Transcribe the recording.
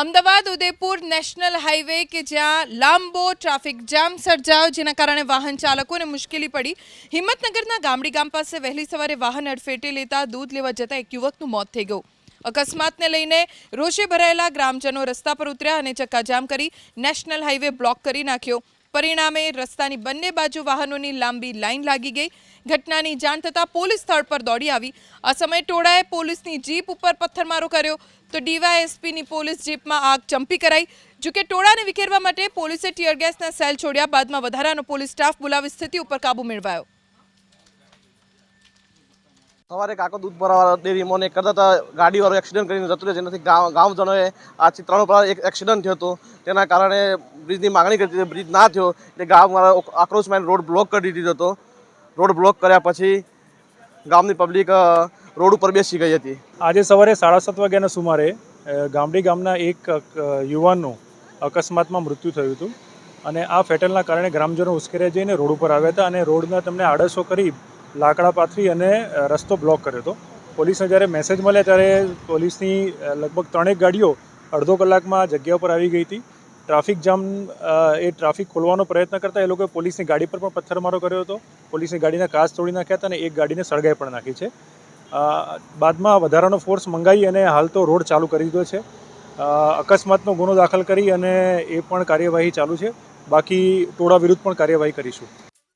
Ahmedabad Udaipur national highway કે જ્યાં લાંબો ટ્રાફિક જામ સર્જાયો, જેના કારણે વાહન ચાલકોને મુશ્કેલી પડી. હિંમતનગરના ગામડી ગામ પાસે વહેલી સવારે વાહન અડફેટે લેતા દૂધ લેવા જતા એક યુવકનું મોત થઈ ગયું. અકસ્માતને લઈને રોષે ભરાયેલા ગ્રામજનો રસ્તા પર ઉતર્યા અને ચક્કાજામ કરી નેશનલ હાઈવે બ્લોક કરી નાખ્યો. પરિણામે રસ્તાની બંને બાજુ વાહનોની લાંબી લાઇન લાગી ગઈ. ઘટનાની જાણ થતાં પોલીસ સ્થળ પર દોડી આવી. આ સમયે ટોળાએ પોલીસની જીપ ઉપર પથ્થરમારો કર્યો. તો ડીવાયએસપીની પોલીસ જીપમાં આગ ચંપી કરાઈ. જોકે ટોળાને વિખેરવા માટે પોલીસે ટીયર ગેસના સેલ છોડ્યા. બાદમાં વધારાનો પોલીસ સ્ટાફ બોલાવી સ્થિતિ ઉપર કાબુ મેળવાયો. સવારે કાકો દૂધ ભરાવા ડેરીમાં ને કરતા હતા ગાડીવાળો એક્સિડન્ટ કરીને જતો રહ્યો, જેનાથી ગામ ગામજનોએ આ ચિત્રાણુ પર એક એક્સિડન્ટ થયો હતો. તેના કારણે બ્રિજની માગણી કરી હતી બ્રિજ ના થયો, એટલે ગામવાળા આક્રોશમાં રોડ બ્લોક કરી દીધો હતો. રોડ બ્લોક કર્યા પછી ગામની પબ્લિક રોડ ઉપર બેસી ગઈ હતી. આજે સવારે સાડા સાત વાગ્યાના સુમારે ગામડી ગામના એક યુવાનનું અકસ્માતમાં મૃત્યુ થયું હતું. અને આ ફેટલના કારણે ગ્રામજનો ઉશ્કેર્યા જઈને રોડ ઉપર આવ્યા હતા અને રોડના તમને આડસો કરી લાકડા પાથરી અને રસ્તો બ્લોક કર્યો હતો. પોલીસને જ્યારે મેસેજ મળ્યા ત્યારે પોલીસની લગભગ ત્રણેક ગાડીઓ અડધો કલાકમાં જગ્યા ઉપર આવી ગઈ હતી. ટ્રાફિક જામ એ ટ્રાફિક ખોલવાનો પ્રયત્ન કરતા એ લોકોએ પોલીસની ગાડી પર પણ પથ્થરમારો કર્યો હતો. પોલીસની ગાડીના કાચ તોડી નાખ્યા હતા અને એક ગાડીને સળગાઈ પણ નાખી છે. બાદમાં વધારાનો ફોર્સ મંગાવી અને હાલ તો રોડ ચાલુ કરી દીધો છે. અકસ્માતનો ગુનો દાખલ કરી અને એ પણ કાર્યવાહી ચાલુ છે. બાકી ટોળા વિરુદ્ધ પણ કાર્યવાહી કરીશું.